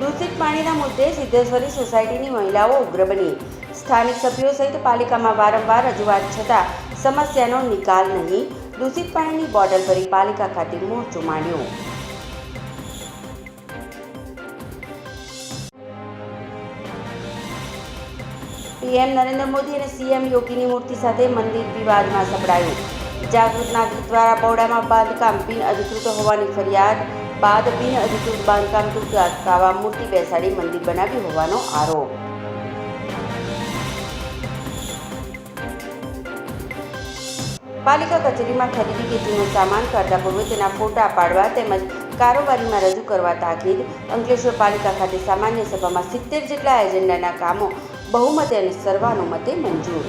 પાણીના મુદ્દે સિદ્ધેશ્વરી સોસાયટીની મહિલાઓ ઉગ્ર બની. સ્થાનિક સભ્યો સહિત પાલિકામાં વારંવાર રજૂઆત છતાં સમસ્યાનો નિકાલ નહીં. દૂષિત પાણીની બોટલ ભરી પાલિકા ખાતે મોરચો માંડ્યો. પીએમ નરેન્દ્ર મોદી અને સીએમ યોગીની મૂર્તિ સાથે મંદિર વિવાદમાં સપડાયું જાગૃત નાગરિક દ્વારા બરોડામાં બાંધકામ બિન અધિકૃત હોવાની ફરિયાદ બાદ બિન અધિકૃત બાંધકામ તૂટ અટકાવવા મૂર્તિ બેસાડી મંદિર બનાવ્યું હોવાનો આરોપ. પાલિકા કચેરીમાં ખરીદી ખેતીનો સામાન કરતા પૂર્વે તેના ફોટા પાડવા તેમજ કારોબારીમાં રજૂ કરવા તાકીદ અંકલેશ્વર પાલિકા ખાતે સામાન્ય સભામાં સિત્તેર જેટલા એજન્ડાના કામો બહુમતે અને સર્વાનુમતે મંજૂર.